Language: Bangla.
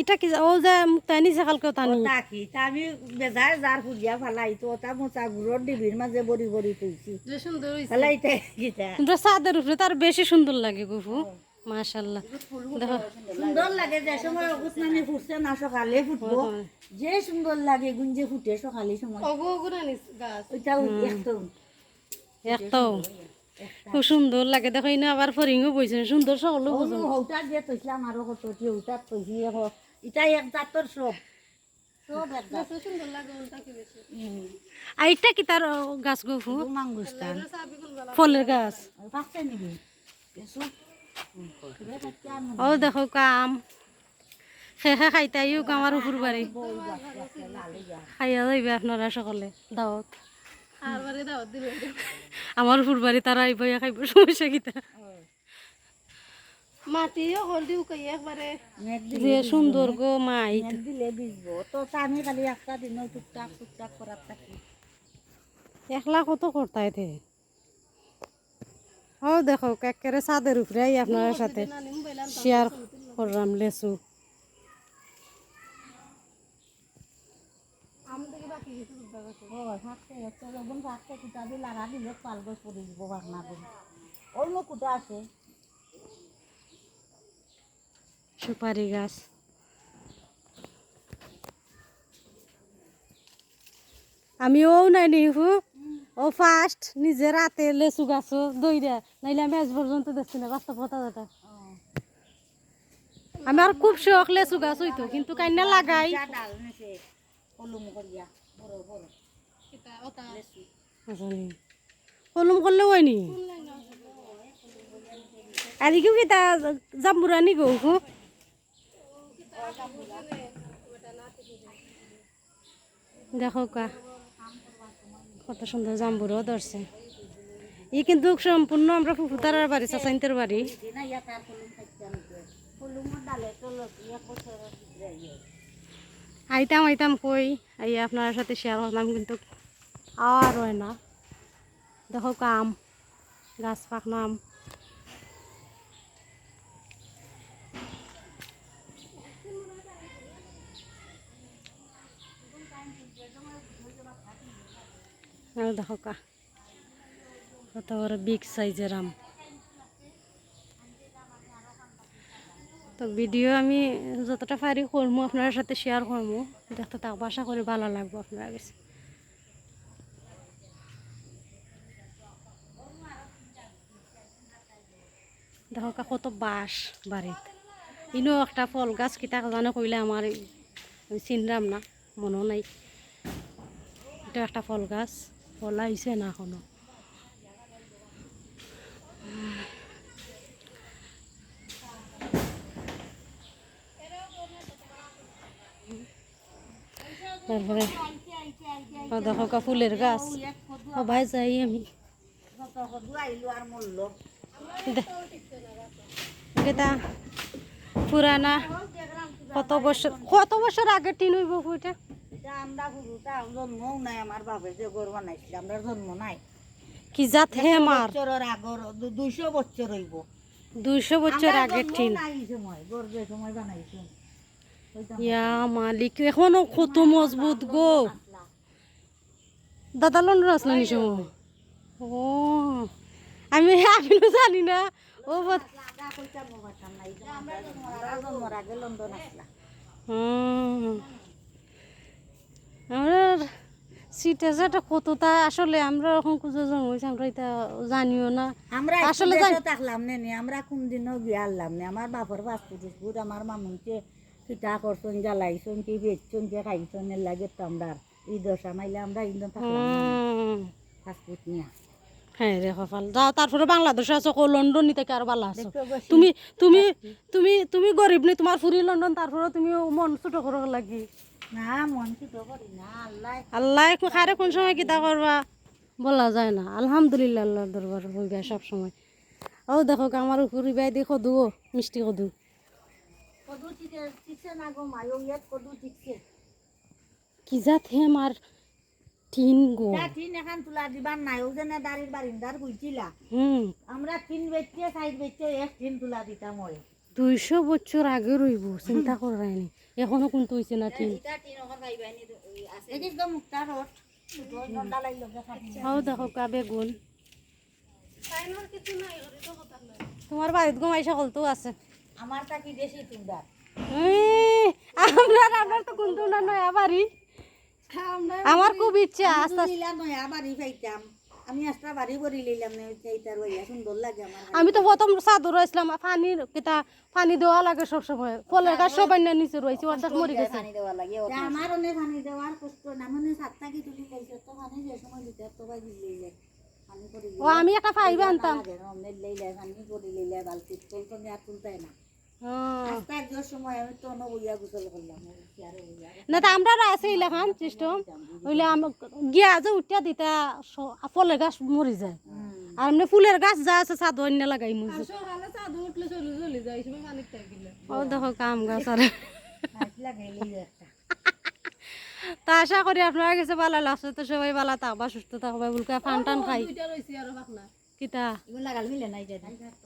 ইটা কি ও যে তানি ওটা কি? তা আমি বেজার যার ফুলিয়া ফালাই তো ওটা মোচা গুড়র ডিবির মাঝে বড়ি বড়ি তুইছি ফালাইতে গীতা কিন্তু ছাদের উপরে তার বেশি সুন্দর লাগে গুফু মাশাল্লাহ দেখো। সুন্দর লাগে যে সময় উসমানি ফুটছে না সকালে ফুটবো। যে সুন্দর লাগে গুঞ্জে ফুটে সকালে সময়। ওইটা একদম। একটাও খুব সুন্দর লাগে। দেখো ইনা আবার ফরিংও বইছে সুন্দর সকলো হৌটা আরও কত এটা এক জাতর সব কি তার মাঙ্গুস্তান ফলের গাছ ও দেখো কাম। শেষে খাইতাইও কামার উপর বাড়ি খাইয়া যাইবে আপনারা সকলে দাওয়াত। আমার বাড়ি তারা আইব খাইব সমস্যা কিতা মাটিও হলদি উকাই একবারে মেঘ যে দিলে সুন্দর গো মাই দিলে ভিজবো তো তা আমি খালি একটা দিন টুকটাক টুকটাক করার থাকি। একলা কত করতাই থে ও দেখো একেবারে ছাদের উপরে আই আপনার সাথে শেয়ার করলাম লেসু। ও থাকতে হচ্ছে যখন থাকতে কুটা দিয়ে লাগা দিলে পাল গছ পরে দিব বাগনা করে। অন্য কুটা আছে। সুপারি গাছ। আমিও নাই নিহু ও ফার্স্ট নিজে রাতে লেচু গাছ দইরা নাইলে আমি আজ পর্যন্ত দেখছি না বাস্তব কথা যেটা। আমি আর খুব শখ লেসু গাছ হইতো কিন্তু কাইনা লাগাই। কলম করিয়া বড় বড়। কলম করলে হয়নি এদিকেও কি তা জাম্বুরা নি গো, হু? দেখো কা, কত সুন্দর জাম্বুরও ধরছে। ই কিন্তু সম্পূর্ণ আমরা ফুফুতারার বাড়ি, চাচাইন্তের বাড়ি। আইতাম আইতাম কই আই আপনার সাথে শেয়ার করলাম কিন্তু। আর হয় না। দেখো কাম, গাছ পাকনাম। আর দেখো কা, কত বড় বিগ সাইজের আম। তো ভিডিও আমি যতটা পারি করব আপনার সাথে শেয়ার করব দেখতে থাকব, আশা করি ভালো লাগবে আপনার কাছে। দেখো কত বাঁশ বাড়িতে। ইনো একটা ফল গাছ কিতা জানে কইলে আমার আমি চিনলাম না, মনেও নাই। এটা একটা ফল গাছ, ফল আহিছে না এখনও। তারপরে দেখো ফুলের গাছ। সবাই যাই আমি। এটা পুরানা কত বছর কত বছর আগে টিন হইব আমরা গুরুটা জন্মও নাই আমার বাপে যে গরু বানাইছিল আমরা জন্ম নাই। কি জাত হে বছরের আগর বছর হইব। বছর টিন। ওইটা ইয়া মালিক এখনও কত মজবুত গো। দাদা লন্ডন আসলো নিশো ও। আমি আমিও জানি না। ও আমরা সিটে যেটা কতটা আসলে আমরা এখন জন্ম হয়েছে আমরা এটা জানিও না। আমরা আসলে থাকলাম নে আমরা কোন দিনও গিয়ে আনলাম নে। আমার বাপর পাসপোর্ট আমার মামুনকে কিতা করছন জ্বালাইছন কি বেচছন কি খাইছন এর লাগে তো আমরা এই দশা মাইলে আমরা ইন্দন থাকলাম হুম। নিয়ে। হ্যাঁ রে কপাল যাও তারপরে বাংলাদেশে আছো কো লন্ডন থেকে আর ভালো আছো? তুমি তুমি তুমি তুমি গরিব নি তোমার ফুরি লন্ডন তারপরে তুমি মন ছোট করো লাগি। না মন তো করি না আল্লাহ। আল্লাহ খারে কোন সময় কিতা করবা? বলা যায় না আলহামদুলিল্লাহ আল্লাহ দরবার যায় সব সময়। ও দেখো আমার ফুরি বাই দেখো দু মিষ্টি কদু। কদু ঠিক ঠিকছে না গো মায়ো ইয়াত কদু ঠিকছে। কি জাত হে আমার টিন গো। তা তিন এখন তুলা দিবার নাই ও যে না দাঁড়ির বারিন্দার বুঝছিলা হুম। আমরা তিন বেচছে সাইড বেচছে এক তিন তুলা দিতাম ওই দুইশো বছর আগে রইব চিন্তা এখনও হয়েছে না মুক্তা রোড ঠান্ডা লাগল হাও দেখো কা বেগুন। তোমার বাড়িত গমাই সকল তো আছে। আমার তাকি বেশি তুন্দার এই, আমরা আমরা তো কিন্তু না নয়া বাড়ি। আমার খুব ইচ্ছা আস্তে আমি একটা বাড়ি করে নিলাম না সেইটার ওইয়া সুন্দর লাগে আমার আমি তো প্রথম চাদর রয়েছিলাম পানি কিতা পানি দেওয়া লাগে সব সময় ফলের গাছ সবাই না নিচে রয়েছে অর্ধেক মরে গেছে। পানি দেওয়া লাগে আমার অনেক পানি দেওয়ার কষ্ট না মানে সাতটা কি তুলি লাইছে তো পানি যে সময় দিতে তো ভাই যায়। ও আমি একটা ফাইবে আনতাম। লইলে পানি করে লইলে বালতি তুলতো আর তুলতাই না। হ্যাঁ। না তা আমরা আছে ইলাখান সিস্টেম ওইলে গিয়া যে উঠিয়া দিতা ফলের গাছ মরি যায়। আর এমনি ফুলের গাছ যা আছে চাঁদ অন্য লাগাই মুজি ও দেখো কাম গাছ আর তা আশা করি আপনারা কাছে ভালো লাগছে তো সবাই ভালো থাকবা সুস্থ থাকবা বলকা ফান টান খাই। কিতা? লাগাল মিলে নাই যাই